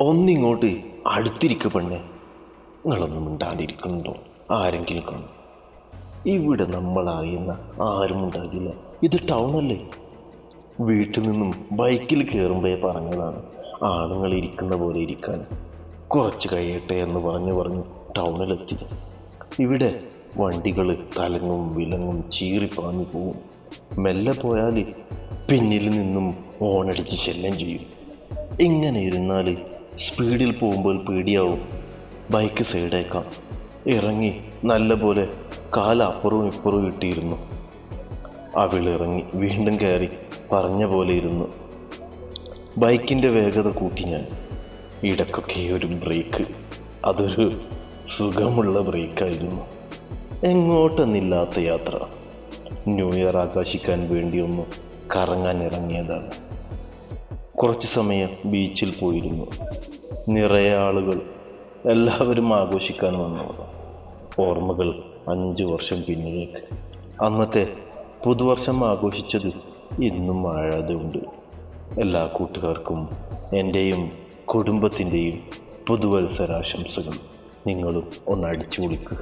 ഒന്നിങ്ങോട്ട് അടുത്തിരിക്ക പെണ്ണെ. നിങ്ങളൊന്നും മിണ്ടാണ്ടിരിക്കുന്നുണ്ടോ? ആരെങ്കിലും കാണും ഇവിടെ നമ്മളായിരുന്ന ആരും ഉണ്ടാകില്ല. ഇത് ടൗണല്ലേ? വീട്ടിൽ നിന്നും ബൈക്കിൽ കയറുമ്പോഴേ പറഞ്ഞതാണ് ആണുങ്ങൾ ഇരിക്കുന്ന പോലെ ഇരിക്കാൻ. കുറച്ച് കഴിയട്ടെ എന്ന് പറഞ്ഞു പറഞ്ഞ് ടൗണിലെത്തി ഇവിടെ വണ്ടികൾ തലങ്ങും വിലങ്ങും ചീറിപ്പാഞ്ഞു പോവും. മെല്ലെ പോയാൽ പിന്നിൽ നിന്നും ഓണടിച്ച് ശല്യം ചെയ്യും. ഇങ്ങനെ ഇരുന്നാൽ സ്പീഡിൽ പോകുമ്പോൾ പേടിയാവും. ബൈക്ക് സൈഡേക്കാം. ഇറങ്ങി നല്ലപോലെ പോലെ കാൽ അപ്പുറവും ഇപ്പുറവും ഇട്ടിരുന്നു. അവളിറങ്ങി വീണ്ടും കയറി പറഞ്ഞ പോലെ ഇരുന്നു. ബൈക്കിന്റെ വേഗത കൂട്ടി ഞാൻ. ഇടക്കൊക്കെ ഒരു ബ്രേക്ക്. അതൊരു സുഖമുള്ള ബ്രേക്കായിരുന്നു. എങ്ങോട്ടെന്നില്ലാത്ത യാത്ര. ന്യൂ ഇയർ ആകാശിക്കാൻ വേണ്ടി കറങ്ങാൻ ഇറങ്ങിയതാണ്. കുറച്ച് സമയം ബീച്ചിൽ പോയിരുന്നു. നിറയെ ആളുകൾ എല്ലാവരും ആഘോഷിക്കാൻ വന്നു. ഓർമ്മകൾ അഞ്ച് വർഷം പിന്നിലേക്ക്. അന്നത്തെ പുതുവർഷം ആഘോഷിച്ചത് ഇന്നും ആഴാതെ ഉണ്ട് എല്ലാ കൂട്ടുകാർക്കും എന്റെയും കുടുംബത്തിന്റെയും പുതുവത്സരാശംസകൾ. നിങ്ങളും ഒന്ന് അടിച്ചു വിളിക്കുക